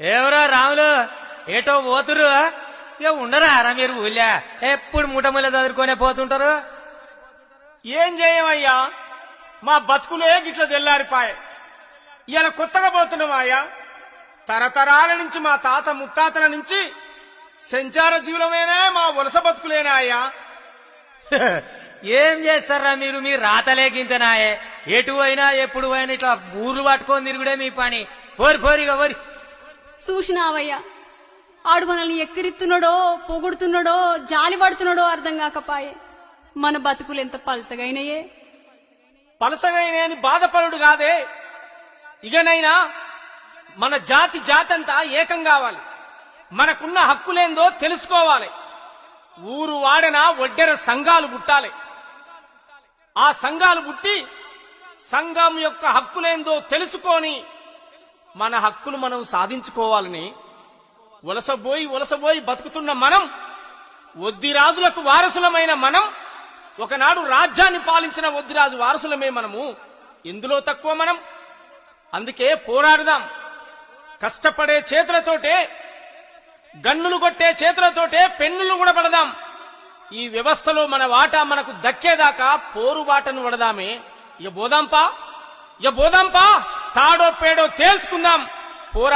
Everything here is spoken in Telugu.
ఏమరా రాములు? ఏటో పోతురు ఇక ఉండరా రా మీరు ఊళ్ళా? ఎప్పుడు ముఠముల చదువుకొనే పోతుంటారు? ఏం చేయమయ్యా? మా బతుకులే గిట్ల తెల్లారిపాయ. ఇలా కొత్తగా పోతున్నామయ్యా. తరతరాల నుంచి మా తాత ముత్తాతల నుంచి సంచార జీవులమేనా మా వలస బతుకులేనా అయ్యా. ఏం చేస్తారా మీరు? మీ రాతలేకింతనాయే ఎటు అయినా ఎప్పుడు అయినా ఇట్లా ఊర్లు పట్టుకొని తిరుగుడే మీ పని. పోరి పోరిగా పోరి. చూసినావయ్యా. ఆడు మనల్ని ఎక్కిరిస్తున్నాడో పొగుడుతున్నాడో జాలి పడుతున్నాడో అర్థం కాకపాయే. మన బతుకులు ఎంత పలసగైనయే. పలసగైనని బాధపడుడు కాదే. ఇకనైనా మన జాతి జాతంతా ఏకం కావాలి. మనకున్న హక్కులేందో తెలుసుకోవాలి. ఊరు వాడన ఒడ్డెర సంఘాలు పుట్టాలి. ఆ సంఘాలు పుట్టి సంఘం యొక్క హక్కులేందో తెలుసుకొని మన హక్కులు మనం సాధించుకోవాలని వలసబోయి వలసబోయి బతుకుతున్న మనం ఒద్దిరాజులకు వారసులమైన మనం ఒకనాడు రాజ్యాన్ని పాలించిన ఒద్దిరాజు వారసులమే మనము. ఎందులో తక్కువ మనం. అందుకే పోరాడుదాం. కష్టపడే చేతులతోటే గన్నులు కొట్టే చేతులతోటే పెన్నులు కూడా పడదాం. ఈ వ్యవస్థలో మన వాటా మనకు దక్కేదాకా పోరు వాటను పడదామే. ఇక బోదాంపా? ఇక బోదాంపా? తాడో పేడో తేల్చుకుందాం. పోరా